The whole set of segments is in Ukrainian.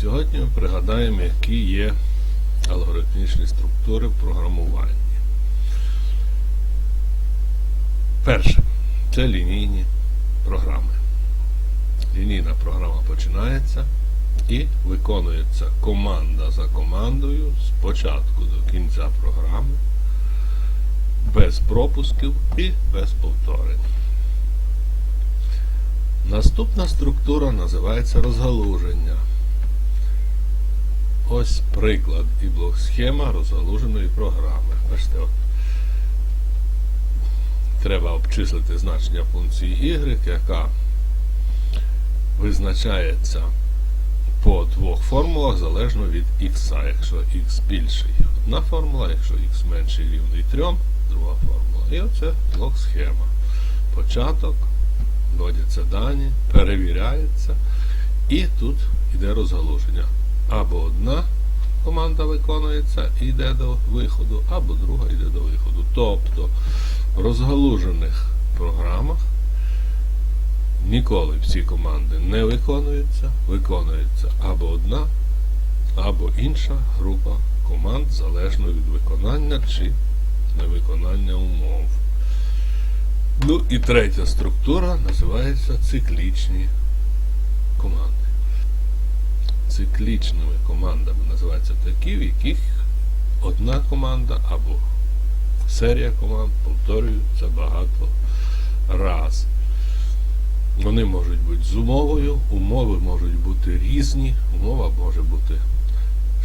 сьогодні ми пригадаємо, які є алгоритмічні структури в програмуванні. Перше це лінійні програми. Лінійна програма починається і виконується команда за командою з початку до кінця програми, без пропусків і без повторень. Наступна структура називається розгалуження. Ось приклад і блок-схема розгалуженої програми. Бачите, от. Треба обчислити значення функції y, яка визначається по двох формулах залежно від x. Якщо x більший одна формула, якщо x менший рівний 3, друга формула. І оце блок-схема. Початок, вводяться дані, перевіряється, і тут йде розгалуження. Або одна команда виконується і йде до виходу, або друга йде до виходу. Тобто в розгалужених програмах ніколи всі команди не виконуються, виконується або одна, або інша група команд залежно від виконання чи невиконання умов. Ну і третя структура називається циклічні команди. Циклічними командами називаються такі, в яких одна команда або серія команд повторюються багато раз. Вони можуть бути з умовою, умови можуть бути різні, умова може бути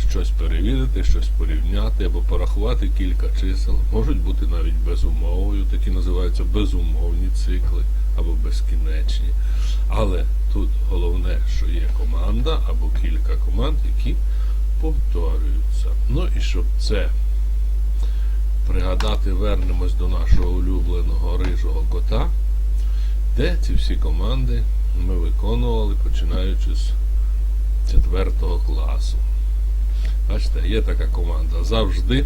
щось перевірити, щось порівняти або порахувати кілька чисел. Можуть бути навіть безумовою, такі називаються безумовні цикли або безкінечні. Але тут головне, що є команда або кілька команд, які повторюються. Ну і щоб це пригадати, вернемось до нашого улюбленого рижого кота, де ці всі команди ми виконували починаючи з 4 класу. Бачите, є така команда завжди.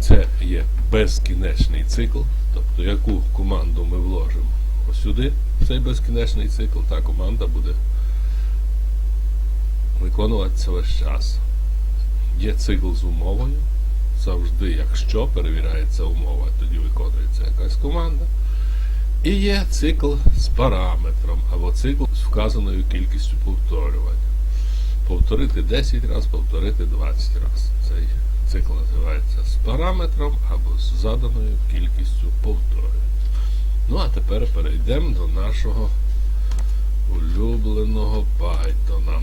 Це є безкінечний цикл. Тобто, яку команду ми вложимо сюди, цей безкінечний цикл, та команда буде виконуватися весь час. Є цикл з умовою. Завжди, якщо перевіряється умова, тоді виконується якась команда. І є цикл з параметром, або цикл з вказаною кількістю повторювань. Повторити 10 разів, повторити 20 разів. Цей цикл називається з параметром або з заданою кількістю повторень. Ну, а тепер перейдемо до нашого улюбленого Python.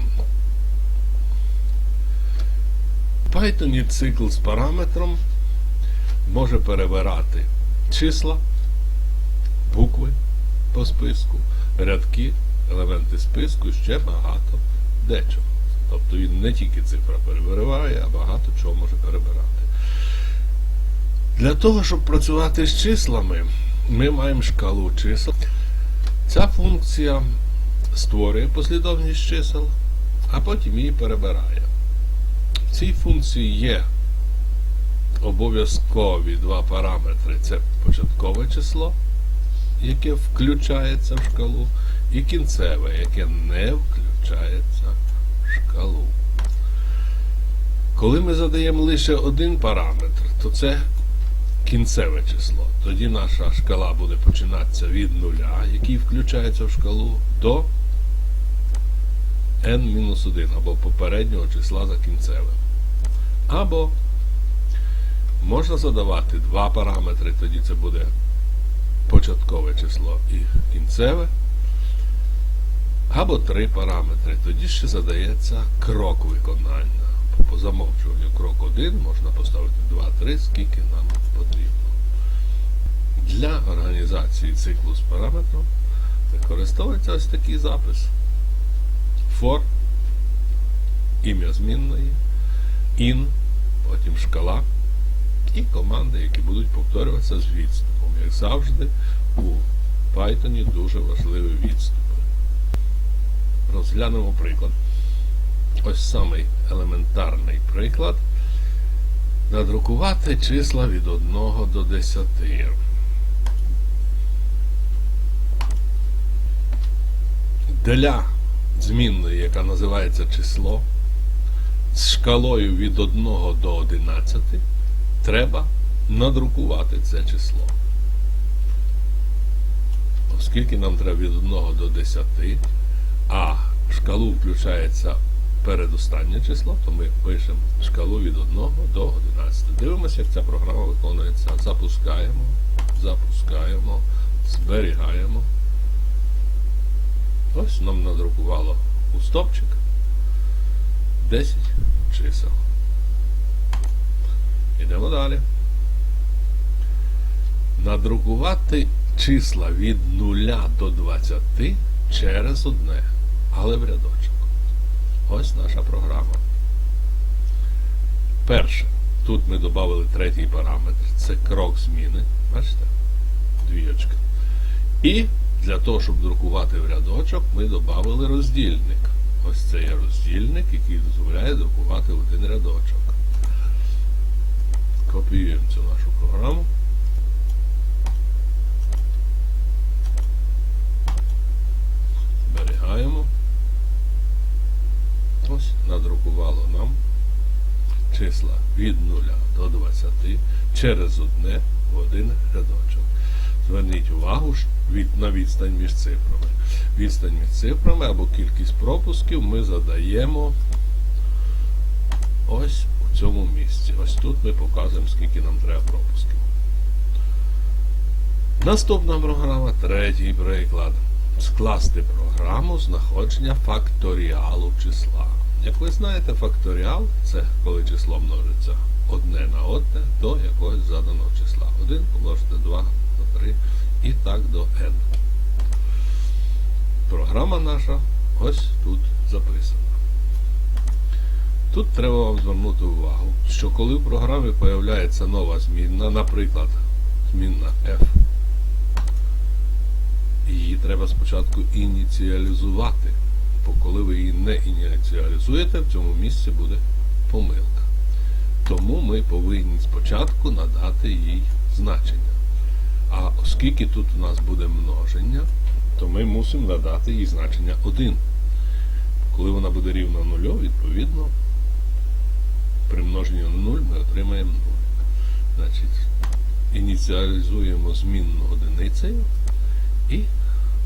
Python цикл з параметром може перебирати числа, букви по списку, рядки, елементи списку, і ще багато дечого. Тобто він не тільки цифра перебирає, а багато чого може перебирати. Для того, щоб працювати з числами, ми маємо шкалу чисел. Ця функція створює послідовність чисел, а потім її перебирає. В цій функції є обов'язкові два параметри. Це початкове число, яке включається в шкалу, і кінцеве, яке не включається в шкалу. Коли ми задаємо лише один параметр, то це кінцеве число. Тоді наша шкала буде починатися від нуля, який включається в шкалу, до n-1 або попереднього числа за кінцевим. Або можна задавати два параметри, тоді це буде початкове число і кінцеве. Або три параметри, тоді ще задається крок виконання. По замовчуванню крок 1 можна поставити 2-3, скільки нам потрібно. Для організації циклу з параметром використовується ось такий запис. For, ім'я змінної, in, потім шкала і команди, які будуть повторюватися з відступом. Як завжди, у Python дуже важливі відступи. Розглянемо приклад. Ось самий елементарний приклад. Надрукувати числа від 1 до 10. Для змінної, яка називається число, з шкалою від 1 до 11, треба надрукувати це число. Оскільки нам треба від 1 до 10, а шкалу включається передостаннє число, то ми пишемо шкалу від 1 до 11. Дивимося, як ця програма виконується. Запускаємо, запускаємо, зберігаємо. Ось нам надрукувало у стопчик 10 чисел. Йдемо далі. Надрукувати числа від 0 до 20 через одне, але в рядочок. Ось наша програма. Перше. Тут ми додали третій параметр. Це крок зміни. Бачите? Двіочка. І для того, щоб друкувати в рядочок, ми додали роздільник. Ось це є роздільник, який дозволяє друкувати один рядочок. Копіюємо цю нашу програму. Зберігаємо. Ось надрукувало нам числа від 0 до 20 через одне один рядочок. Зверніть увагу від, на відстань між цифрами. Відстань між цифрами або кількість пропусків ми задаємо ось у цьому місці. Ось тут ми показуємо, скільки нам треба пропусків. Наступна програма, третій приклад. Скласти програму знаходження факторіалу числа. Як ви знаєте, факторіал це коли число множиться одне на одне до якогось заданого числа. 1 помножити 2 на 3 і так до n. Програма наша ось тут записана. Тут треба вам звернути увагу, що коли в програмі появляється нова змінна, наприклад, змінна f, її треба спочатку ініціалізувати. Бо коли ви її не ініціалізуєте, в цьому місці буде помилка. Тому ми повинні спочатку надати їй значення. А оскільки тут у нас буде множення, то ми мусимо надати їй значення 1. Коли вона буде рівна 0, відповідно, при множенні на 0 ми отримаємо 0. Значить, ініціалізуємо змінну одиницею і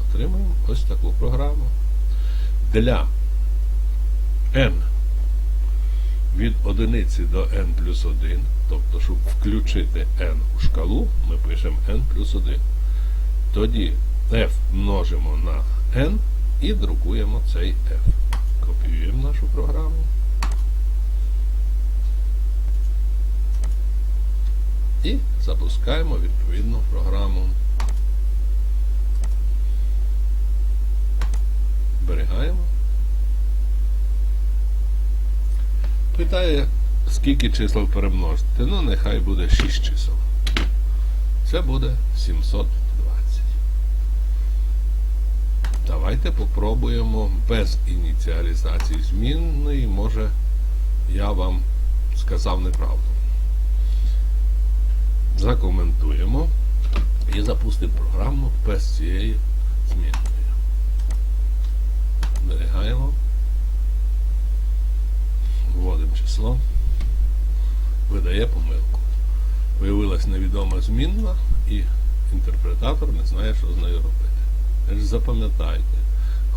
отримаємо ось таку програму. Для n від одиниці до n плюс 1, тобто, щоб включити n у шкалу, ми пишемо n плюс 1. Тоді f множимо на n і друкуємо цей f. Копіюємо нашу програму. І запускаємо відповідну програму. Зберігаємо. Питає, скільки чисел перемножити. Ну, нехай буде 6 чисел. Це буде 720. Давайте попробуємо без ініціалізації змінної. Може, я вам сказав неправду. Закоментуємо і запустимо програму без цієї змінної. Зберігаємо. Вводимо число. Видає помилку. Виявилась невідома змінна і інтерпретатор не знає, що з нею робити. Запам'ятайте,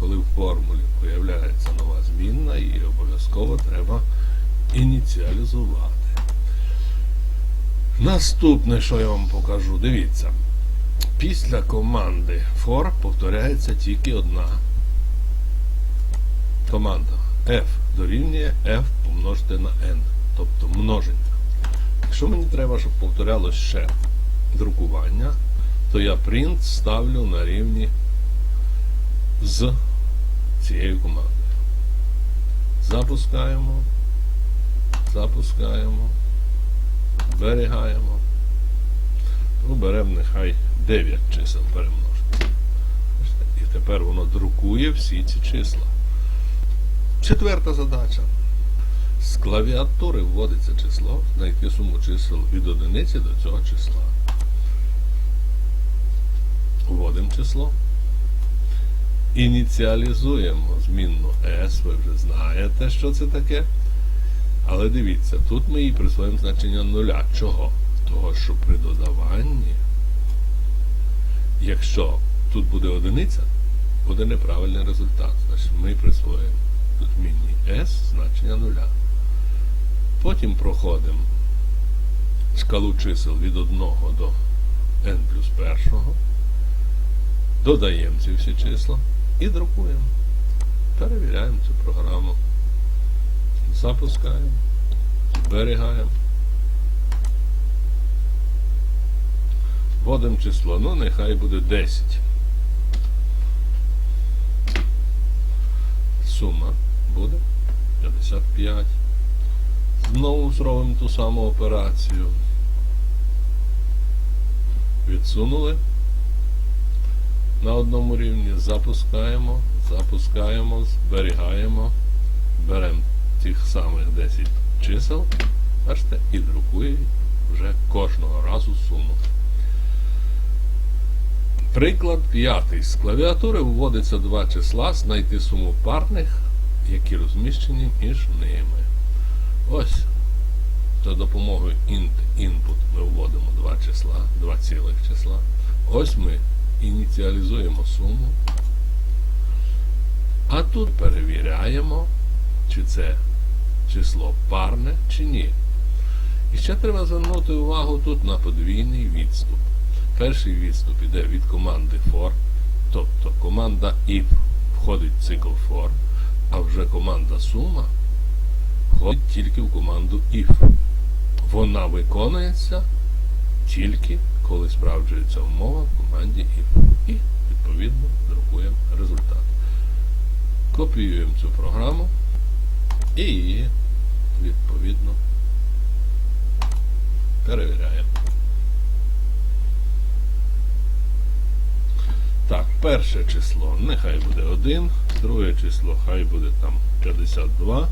коли в формулі появляється нова змінна, її обов'язково треба ініціалізувати. Наступне, що я вам покажу, дивіться. Після команди for повторяється тільки одна команда f дорівнює f помножити на n, тобто множення. Якщо мені треба, щоб повторялось ще друкування, то я print ставлю на рівні з цією командою. Запускаємо, запускаємо, зберігаємо. Ну, беремо нехай 9 чисел перемножити. І тепер воно друкує всі ці числа. Четверта задача. З клавіатури вводиться число, знайти суму чисел від одиниці до цього числа. Вводимо число. ініціалізуємо змінну S, ви вже знаєте, що це таке. Але дивіться, тут ми їй присвоїмо значення нуля. Чого? Того, що при додаванні, якщо тут буде одиниця, буде неправильний результат. Значить, ми присвоїмо тут змінній S значення нуля. Потім проходимо шкалу чисел від 1 до n плюс 1, додаємо ці всі числа і друкуємо. Перевіряємо цю програму. Запускаємо, зберігаємо. Вводимо число, ну нехай буде 10. Сума буде 55. Знову зробимо ту саму операцію. Відсунули на одному рівні, запускаємо, запускаємо, зберігаємо, беремо тих самих 10 чисел, бачите, і друкує вже кожного разу суму. Приклад п'ятий. З клавіатури вводиться два числа, знайти суму парних, які розміщені між ними. Ось за допомогою int input ми вводимо два числа, два цілих числа. Ось ми ініціалізуємо суму. А тут перевіряємо, чи це число парне чи ні. І ще треба звернути увагу тут на подвійний відступ. Перший відступ іде від команди for, тобто команда if входить в цикл for, а вже команда suma входить тільки в команду if. Вона виконується тільки коли справджується умова в команді if. І, відповідно, друкуємо результат. Копіюємо цю програму і відповідно, перевіряємо. Так, перше число нехай буде 1, друге число хай буде там 52.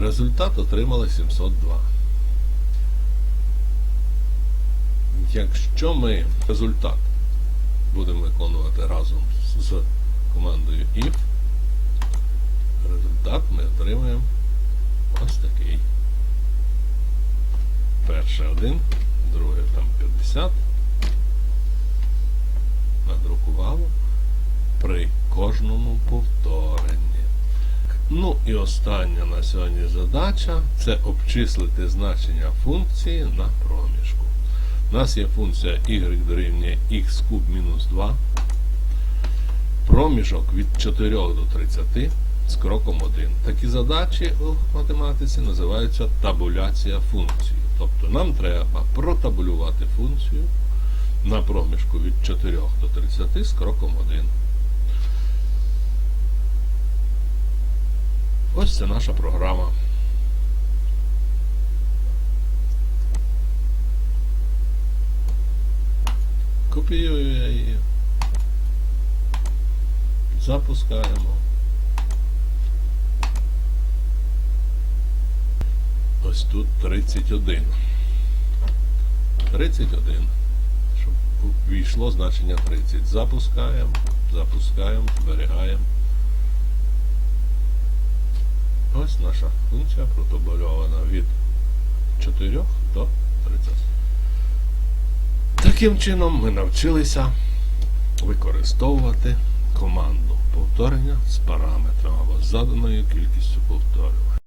Результат отримали 702. Якщо ми результат будемо виконувати разом з командою if, результат ми отримаємо ось такий. Перше 1, друге там 50. Надрукувало при кожному повторенні. Ну і остання на сьогодні задача це обчислити значення функції на проміжку. У нас є функція y дорівнює x куб мінус 2. Проміжок від 4 до 30 з кроком 1. Такі задачі у математиці називаються табуляція функції. Тобто нам треба протабулювати функцію на проміжку від 4 до 30 з кроком 1. Ось це наша програма. Копіюю я її. Запускаємо. Ось тут 31. 31. Щоб війшло значення 30. Запускаємо, запускаємо, зберігаємо. Ось наша функція протобольована від 4 до 30. Таким чином ми навчилися використовувати команду повторення з параметром або з заданою кількістю повторень.